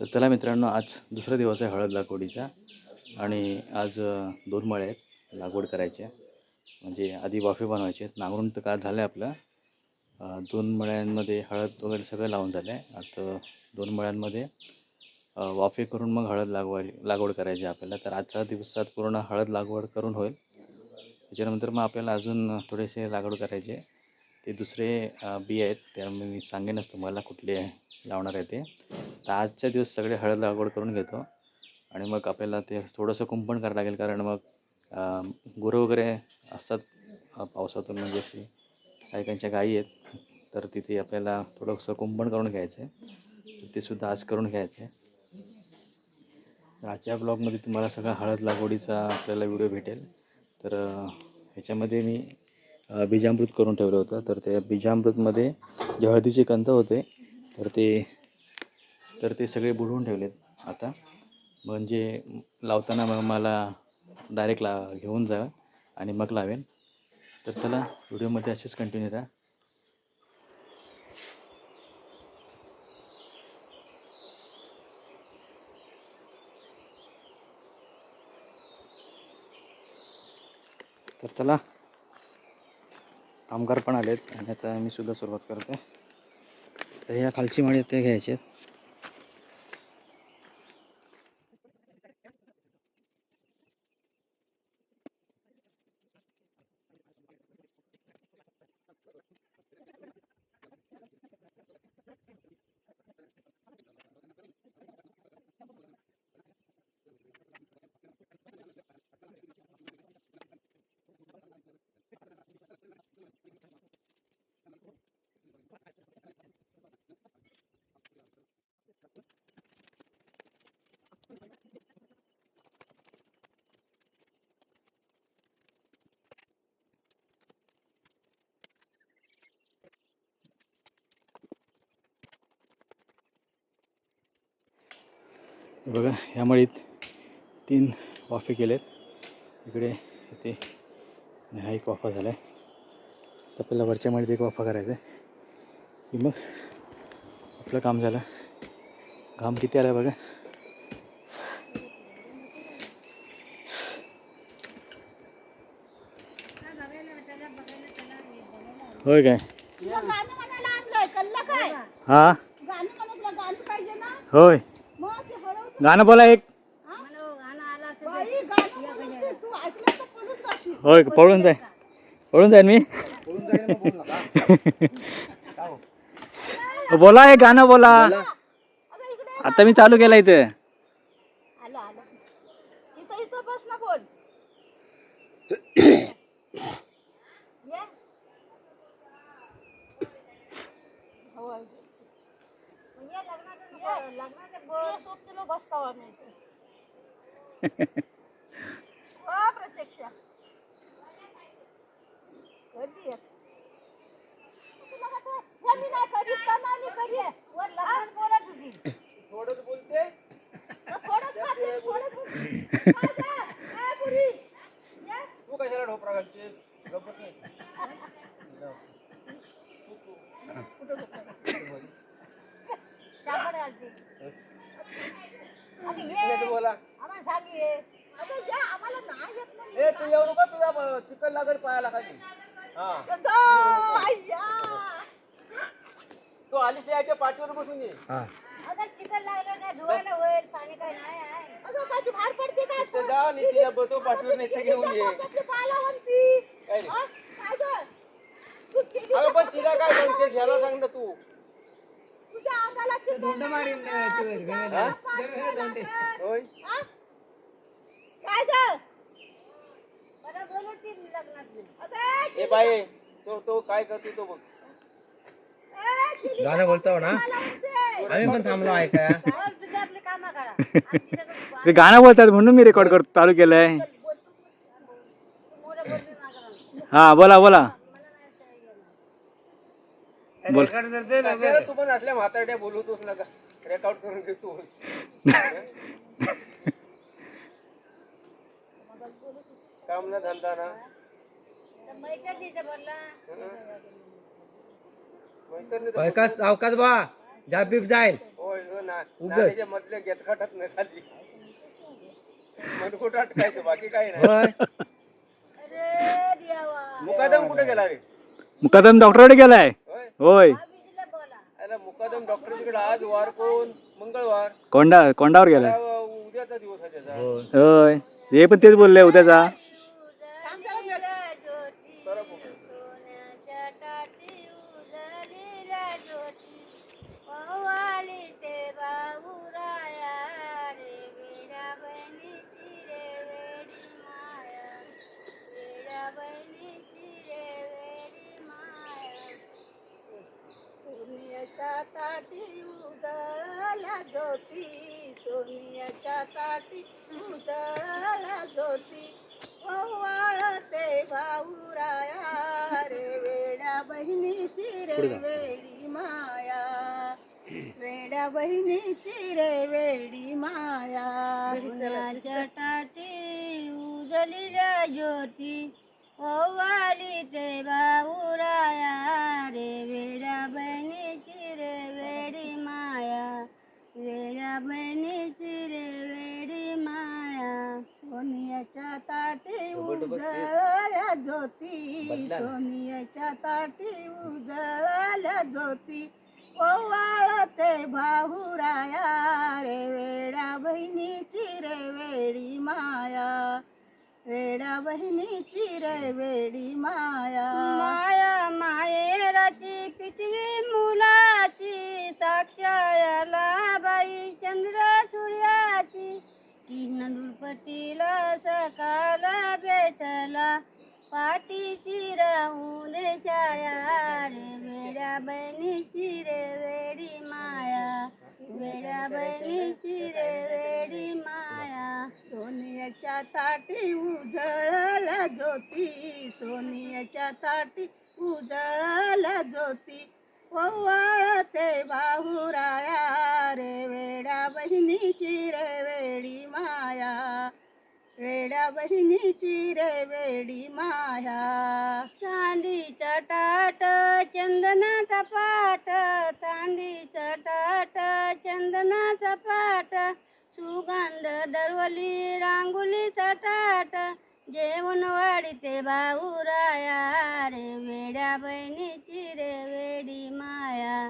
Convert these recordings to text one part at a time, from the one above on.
तर चला मित्रांनो आज दुसरा दिवस आहे हळद लागवडीचा आणि आज दोन मळे आहेत लागवड करायच्या म्हणजे आधी वाफे बनवायचे आहेत. नांगरून तर का झालं आहे आपलं दोन मळ्यांमध्ये हळद वगैरे सगळं लावून झालं आहे आता दोन मळ्यांमध्ये वाफे करून मग हळद लागवाय लागवड करायची आपल्याला. तर आजचा दिवसात पूर्ण हळद लागवड करून होईल. त्याच्यानंतर मग आपल्याला अजून थोडेसे लागवड करायचे. ते दुसरे बी आहेत. त्यामुळे मी सांगेनच तुम्हाला कुठले लावणार आहे ते. तर आजच्या दिवस सगळे हळद लागवड करून घेतो. आणि मग आपल्याला ते थोडंसं कुंपण करावं लागेल कारण मग गुरं वगैरे असतात पावसातून म्हणजे अशी काही काहींच्या गायी आहेत. तर तिथे आपल्याला थोडंसं कुंपण करून घ्यायचं आहे ते सुद्धा आज करून घ्यायचं आहे आजच्या ब्लॉगमध्ये तुम्हाला सगळा हळद लागवडीचा आपल्याला व्हिडिओ भेटेल. तर ह्याच्यामध्ये मी बीजामृत करून ठेवलं होतं. तर त्या बीजामृतमध्ये जे हळदीचे कंद होते तर ते तर ते सगळे बुडवून ठेवलेत. आता म्हणजे लावताना मग मला डायरेक्ट ला घेऊन जा आणि मग लावेन. तर चला व्हिडिओमध्ये असेच कंटिन्यू राहा. तर चला कामगार पण आलेत आणि आता मी सुद्धा सुरुवात करते तर ह्या खालची माळी ते घ्यायचे आहेत. बघा ह्या माळीत तीन वाफे केलेत. इकडे इथे हा एक वाफा झाला आहे तर आपल्याला वरच्या माळीत एक वाफा करायचा आहे. की मग आपलं काम झालं. घाम किती आला बघा. होय काय? हा? होय. गाणं बोला एक. होय पळून जाय. पळून जाईन मी. बोला हे गाणं बोला. आता मी चालू केलं इथे. आलो आलो इथं इथं बस ना बोल ये. हो, प्रत्यक्षा कधी येत मी नाही करीत का नाही मी करीत? वर लहान बोलत होती. थोडंच खाते, थोडंच बोलते. काय गं? ए, पुरी, ये. तू कशाला ढोपरा घालतेस गप्पच नाही चापड घालते. अगं, ये. नाही बोला आम्हाला सांग ये. अगं, ये, आम्हाला नाही येत नाही. ए तू येऊ नका तुझ्या चिकन लागेल पायाला खाली हा अगं, अय्या. तू आलीस याच्या पाठीवर बसून ये अगं, चिकन लागलं काय धुवायला होईल पाणी काय नाही आहे अगं काय ती बाहेर पडते काय तिथं जा आणि तिच्या बसव पाठीवर नाही तर घेऊन ये काय रे? अगं पण तिला काय सांगते घ्यायला सांग ना तू तुझ्या अंगाला चिकन हा? होय काय ग बरं बोलू ती लग्नात ए बाई तो तो काय करतो तो बघ. गाणं बोलतो ना? आम्ही पण थांबलो आणि तिच्याकडे ते गाणं बोलतात म्हणून मी रेकॉर्ड करतो चालू केलंय. हा बोला बोला. बोल. तू पण असल्या म्हातारड्या बोलवतोस नका रेकॉर्ड करून घेतो काम ना धंदा ना. अवकाश बा जाब बीब जाईल. होय हो ना. नाल्याच्या मधल्या गेतखाटात न खाली मनकुट अटकायचं बाकी काही नाही. होय. अरे देवा मुकादम कुठे गेला रे? मुकादम डॉक्टरकडे गेलाय. होय. अरे मुकादम डॉक्टर तिकडे आज वार कोण? मंगळवार. कोंडा कोंडावर गेलाय. उद्याचा दिवस आहे त्याचा. होय. हे पण तेच बोलले उद्याचा बरं बघ. सोन्याच्या टाटी उजळलेल्या ज्योती पवाली ते बाबूराया रे वेड्या बहिणीची रे वेडी माया वेड्या बहिणीची रे वेडी माया सोनियाच्या ताटी उजळल्या ज्योती सोनियाच्या ताटी ज्योती ओवाळते भाऊराया रे वेड्या बहिणीची रे वेडी माया. वेड्या बहिणीची रे वेडी माया. सोन्याच्या ताटी ज्योती ओवाळी ते बाऊराया रे वेड्या बहिणीची रे वेडी माया वेड्या बहिणीची रे वेडी माया। सोनियाच्या ताटी उजळल्या ज्योती। सोनियाच्या ताटी उजळल्या ज्योती। ओवाळते भाऊराया रे वेड्या बहिणीची रे वेडी माया। वेड्या बहिणीची रे वेडी माया। माया मायेराची पितवी मुलाची साक्षायाला बाई चंद्र सूर्याची. की नंदुरपतीला सकाला भेटला. पाठीची राहून छाया रे वेड्या बहिणीची रे वेडी माया. वेड्या बहिणीची रे वेडी माया. सोनियाच्या ताटी उजळला ज्योती. सोनियाच्या ताटी उजळला ज्योती. ओवाळते बाहुराया रे वेड्या बहिणीची रे वेडी माया. वेड्या बहिणीची रे वेडी माया. चांदीचा टाट चंदनाचा पाट. चांदीचा टाट चंदनाचा पाट. सुगंध दरवली रांगोलीचा टाट. जेवण वाढीते बाहुराया रे वेड्या बहिणीची रे वेडी माया.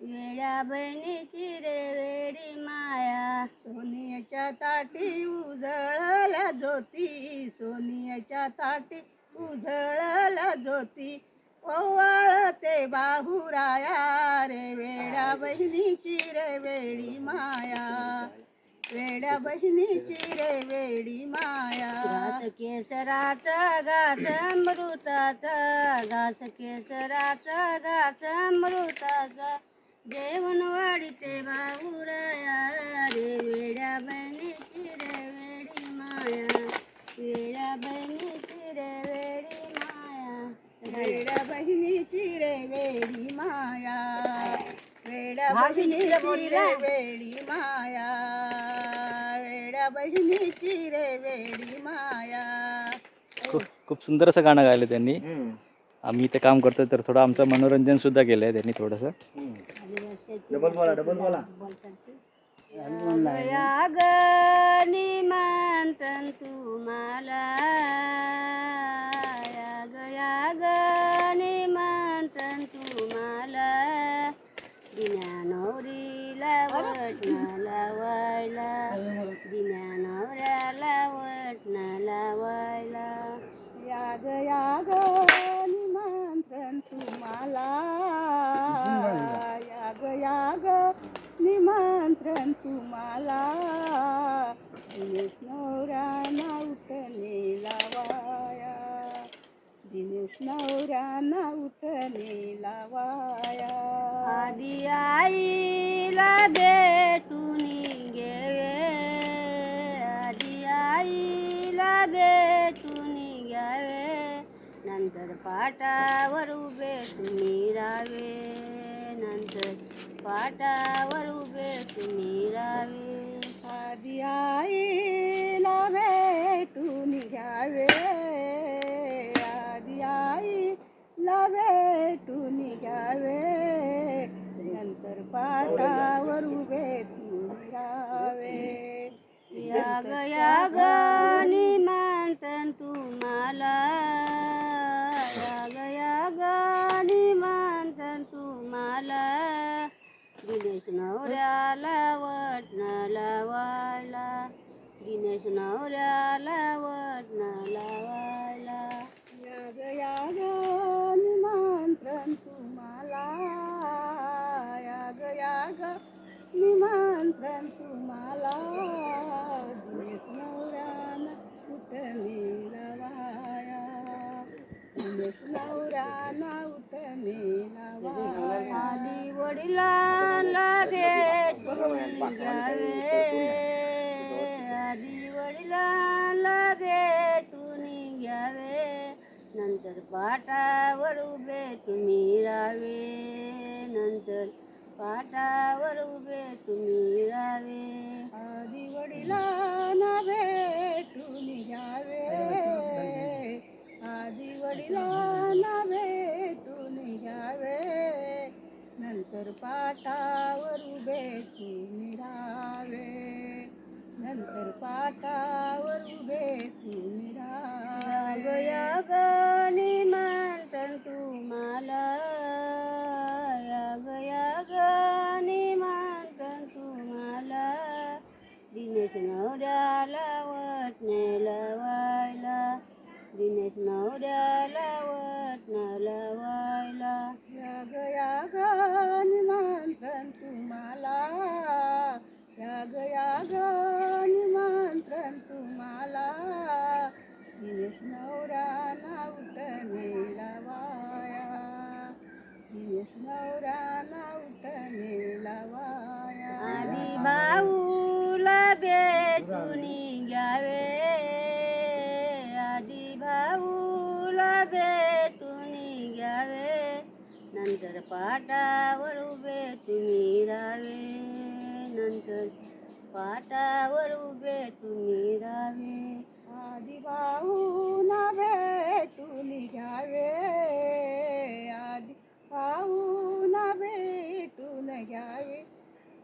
वेड्या बहिणीची रे वेडी माया. सोनियाच्या ताटी उजळल्या ज्योती सोनियाच्या ताटी उजळल्या ज्योती. ओवाळते बाहुराया रे वेड्या बहिणीची रे वेडी माया. वेड्या बहिणीची रे वेडी माया. घास केसराचा घास अमृताचा घास केसराचा घास अमृताचा. जेवण वाढीते बाहुराया रे वेड्या बहिणीची रे वेडी माया. वेड्या बहिणीची रे वेडी माया. वेड्या बहिणीची रे वेडी माया. वेड्या बहिणीची रे वेडी माया. वेड्या बहिणीची रे वेडी माया. खूप खूप सुंदर असं गाणं गायलं त्यांनी. आम्ही इथे काम करतो तर थोडं आमचं मनोरंजन सुद्धा केलं आहे त्यांनी थोडंसं. डबल बोला डबल बोला. निमंत्रण तुम्हाला याग याग. दिन्या नवरीला वटणं लावायला दिन्या नवऱ्याला वटणं लावायला याग याग निमंत्रण तुम्हाला. याग याग निमंत्रण तुम्हाला. दिनेश नवऱ्याना उठणे लावाया दिनेश नवऱ्याना उठणे लावाया आधी आईला भेटून घ्यावे आधी आईला भेटून घ्यावे. नंतर पाटावर उभे तुम्ही राहावे. नंतर पाटावर उभे तुम्ही राहावे. आधी आईला भेटून घ्यावे. आईला भेटून घ्यावे. नंतर पाटावर उभे या ग या ग निमंत्रण तुम्हाला या ग या ग निमंत्रण तुम्हाला. दिनेश नवऱ्याला वटणाला वाळला दिनेश नवऱ्याला वटणाला वाळला या ग या ग निमंत्रण तुम्हाला या ग निमंत्रण तुम्हाला. दिनेश नवऱ्याला उठणे लवाया दिनेश नवऱ्याला उठणे लवाया आधी वडिलांना भेटून नंतर पाटावर उभे तुम्ही राहावे. नंतर पाटावर उभे तुम्ही राहावे. आधी पाहून भेटून घ्यावे. आधी पाहून भेटून घ्यावे.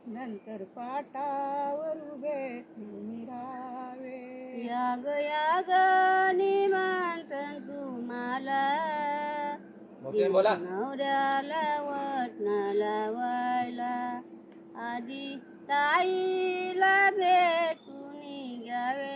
नंतर पाटावर उभे तुम्ही राहावे. या याग या निमंत्रण तुम्हाला. मोठ्याने बोला. नवऱ्याला वटणाला वायला आधी ताईला भेटून घ्यावे.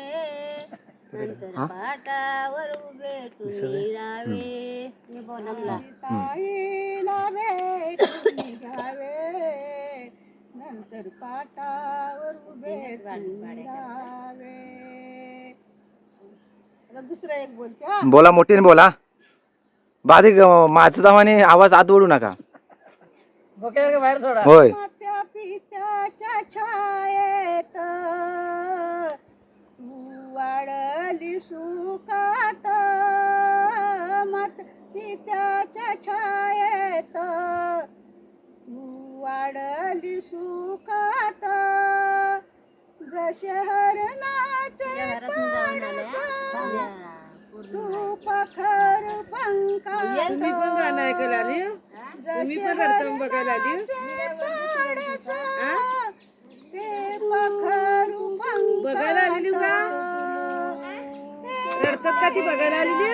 नंतर पाटावर उभे तुम्ही राहावे. मी बोलला ताईला भेटून घ्यावे. नंतर पाटावर उभे तुम्ही राहावे. आता दुसरं एक बोलते हा. बोला मोठीने बोला. बाधिक माझं दावाने आवाज आत ओढू नका. डोक्याला बाहेर सोडा. होय. मात्या पित्याच्या छायेत तू वाढली सुखात. मात पित्याच्या छायेत तू वाढली सुखात. जसे हरणाचे तू तुम्ही पण गाणं ऐकायला आली तुम्ही पण रडताना बघायला आली बघायला आलेली का? रडतात का ती बघायला आलेली?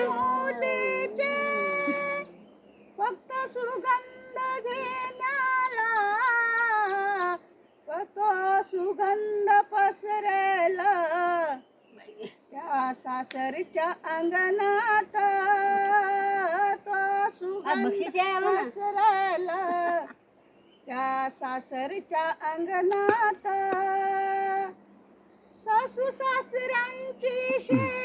फक्त सुगंध घेण्याला फक्त सुगंध पसरेला. सासरच्या अंगणात तो सुगंध पसरेल. त्या सासरच्या अंगणात सासू सासऱ्यांची शेवा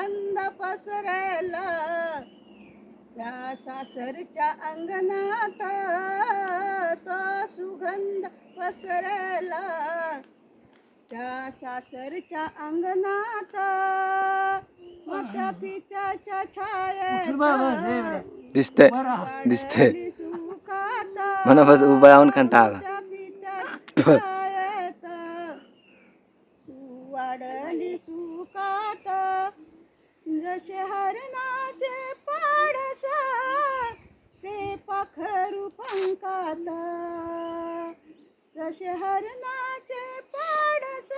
सुगंध पसरेल. त्या सासरच्या अंगणात तो सुगंध पसरेल. त्या सासरच्या अंगणात माझ्या पित्याच्या दिसतंय वाढली सुखात म्हणा बस उभा राहून कंटाळा वाढली सुखात जसे हरणाचे पाडस ते पखरू पंखात जसे हरणाचे पाडस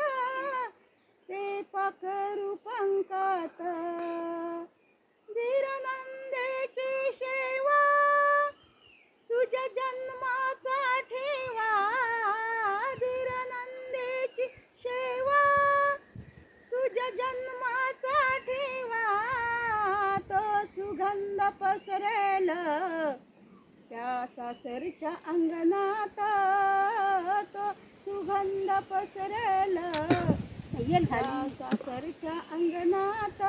ते पखरू पंखात वीरनंदेची शेवा तुझ्या जन्माचा ठेवा. वीरनंदेची शेवा तुझ्या जन्म सुगंध पसरेल. त्या सासरच्या अंगणात तो सुगंध पसरेल. सासरच्या अंगणात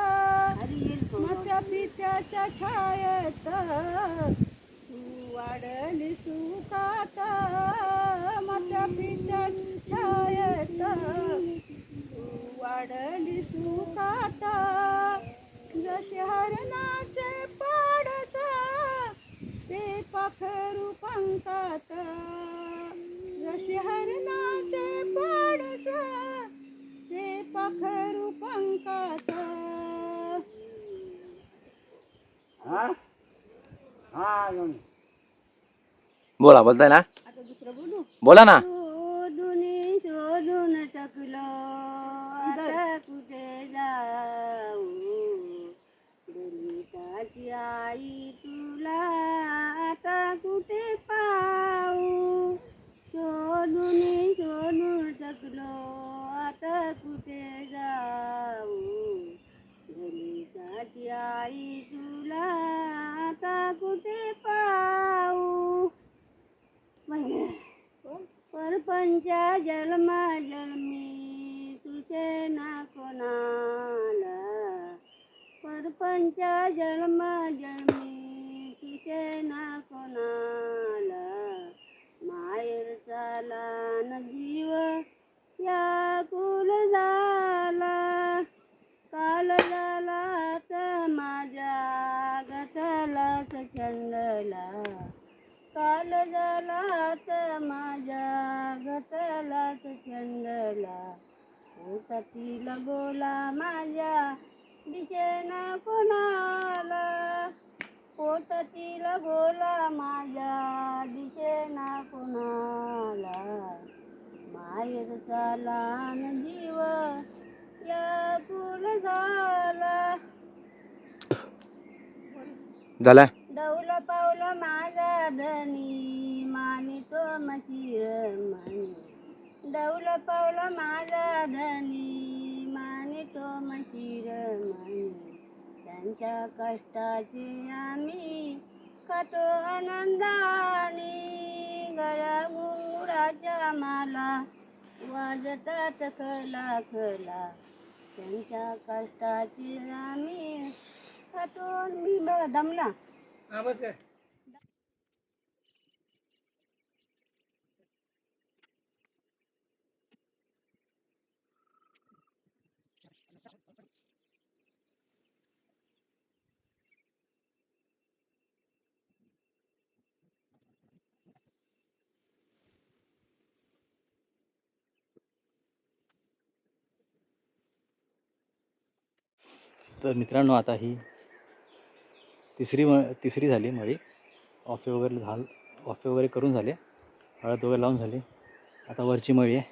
मात्या पित्याच्या छायेत तू वाढली सुखात. मात्या पित्याच्या छायेत तू वाढली सुखात. जसे हरणाचे पाडस ते पाखरू पंखात. जसे हरणाचे पाडस ते पाखरू पंखात. हा? हा. बोला बोलताय ना? आता दुसरं बोलू? बोला ना शोधून शोधून टकलो आता कुठे जाऊ गणिताची आई तुला आता कुठे पाहू शोधून शोधून टकलो आता कुठे जाऊ गणिताची आई तुला आता कुठे पाऊ म्हणजे परपंच जन्मा जन्मी तुझे ना कोणाला परपंच जन्मा जन्मी तुझे ना कोणाला माहेर चाला न जीव या कुल झाला काल झाला तर माझ्या गतलाच चंडला काल झाला तर माझ्या गतलाच चंडला पोटातील बोला माझ्या दिसेना कोणाला? पोटातील बोला माझ्या दिसेना कोणाला? माहेर चाला जीव या कुल झाला. झाला डौल पावलं माझा धनी मानितो मशीर मानी डौल पावलं माझा धनी मानितो मशीर मानी त्यांच्या कष्टाची आम्ही खातो आनंदाने. गळा गुंगराच्या माला वाजतात खला खला. त्यांच्या कष्टाची आम्ही कतो मी बघा दमला. हा तर मित्रांनो आता ही तिसरी म तिसरी झाली मळी. ऑफे वगैरे झाल ऑफे वगैरे करून झाले. हळद वगैरे लावून झाली. आता वरची मळी आहे.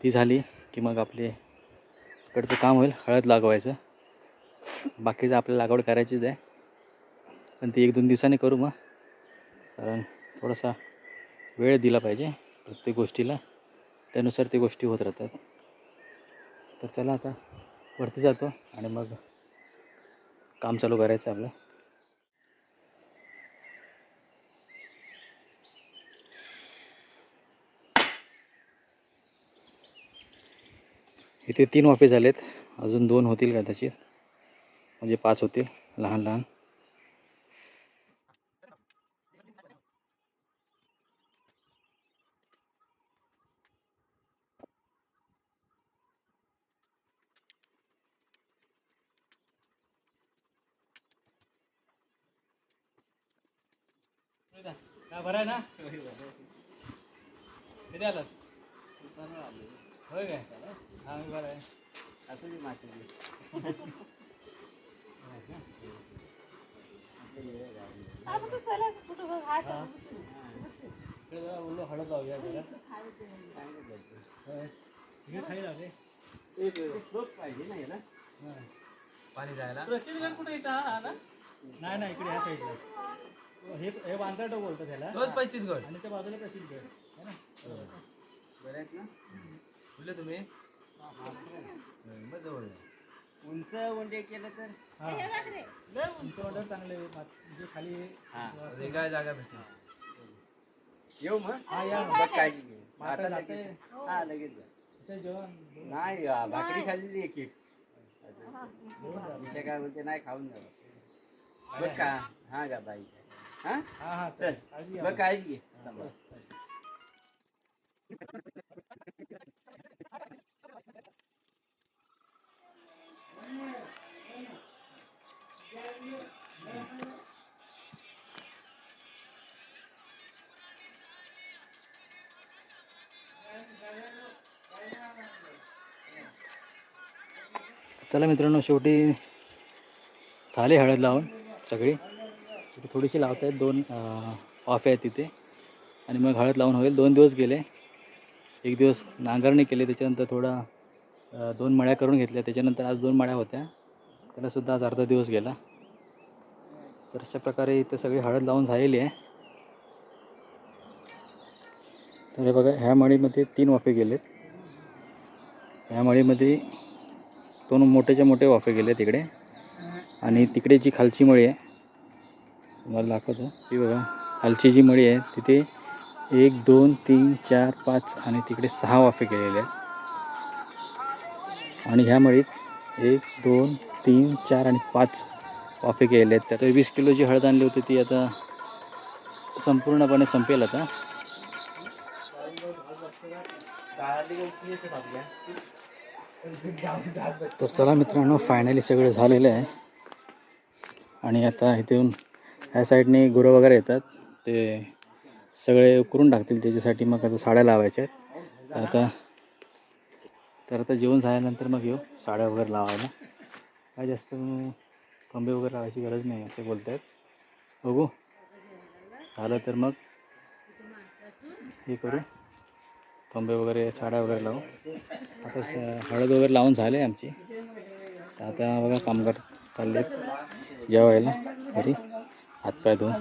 ती झाली की मग आपले इकडचं काम होईल हळद लागवायचं. बाकीचं आपल्याला लागवड करायचीच आहे. पण ती एक दोन दिवसांनी करू मग. कारण थोडासा वेळ दिला पाहिजे प्रत्येक गोष्टीला. त्यानुसार ते गोष्टी होत राहतात. तर चला आता वरती जातो आणि मग काम चालू करायचं आहे आपलं. इथे तीन वाफे झालेत. अजून दोन होतील कदाचित म्हणजे पाच होतील लहान लहान काय बरं आहे ना किती आलात होय काय हा मी बरं आहे असू दे माती हा, मग तू चला, कुठं बघ, हा, चला. हळद लावूया जरा एक स्लोप पाहिजे ना याला पाणी जायला नाही नाही इकडे ह्या साईडला हे हे. बांधकाटो बोलतो त्याला रोज पैसेच गड आणि त्या बाजूला प्रसिद्ध आहे है ना बरं आहेत ना बोलले तुम्ही मग जवळ. उंच उंडे केलं तर? रे. तुमचं ऑर्डर चांगले म्हणजे खाली हा काय जागा भेटणार येऊ मग. हा या. बघ काळजी घे आता आता जाते. लगेच हा लगेच जा. इथे जेवण नाही आ, भाकरी खाल्लेली एक एक. हा. विषय काय बोलते नाही खाऊन जावं बघ का. हा का बाई. हा? हा हा चल. काळजी घ्या. बघ काळजी घे. सांभाळ. चला मित्रांनो शेवटी झाले हळद लावून सगळी. थोडीशी लावत आहेत दोन ऑफ आहेत तिथे. आणि मग हळद लावून होईल. दोन दिवस गेले. एक दिवस नांगरणी केली त्याच्यानंतर थोडा दोन मळ्या करून घेतल्या. त्याच्यानंतर आज दोन मळ्या होत्या. त्यालासुद्धा आज अर्धा दिवस गेला. तर अशा प्रकारे इथं सगळी हळद लावून झालेली आहे. तर हे बघा ह्या मळीमध्ये तीन वाफे गेलेत. ह्या मळीमध्ये दोन मोठेच्या मोठे वाफे गेले तिकडे आणि तिकडे जी खालची मळी आहे तुम्हाला दाखवतो. ती बघा खालची जी मळी आहे तिथे एक दोन तीन चार पाच आणि तिकडे सहा वाफे गेलेले आहेत. आणि ह्या मळीत एक दोन तीन चार आणि पाच वाफे केले आहेत. त्यात वीस किलो जी हळद आणली होती ती आता संपूर्णपणे संपेल आता. तर चला मित्रांनो फायनली सगळं झालेलं आहे. आणि आता इथून ह्या साईडने गुरं वगैरे येतात. ते सगळे उकरून टाकतील त्याच्यासाठी मग आता साड्या लावायच्या आहेत. आता तर आता जेवण झाल्यानंतर मग येऊ साड्या वगैरे लावायला. काय जास्त खंबे वगैरे लावायची गरज नाही असे बोलत आहेत बघू. झालं तर मग हे करू. खंबे वगैरे साड्या वगैरे लावू. आता हळद वगैरे लावून झाले आमची. तर आता बघा कामगार चालले जेवायला. घरी. हातपाय धुवून.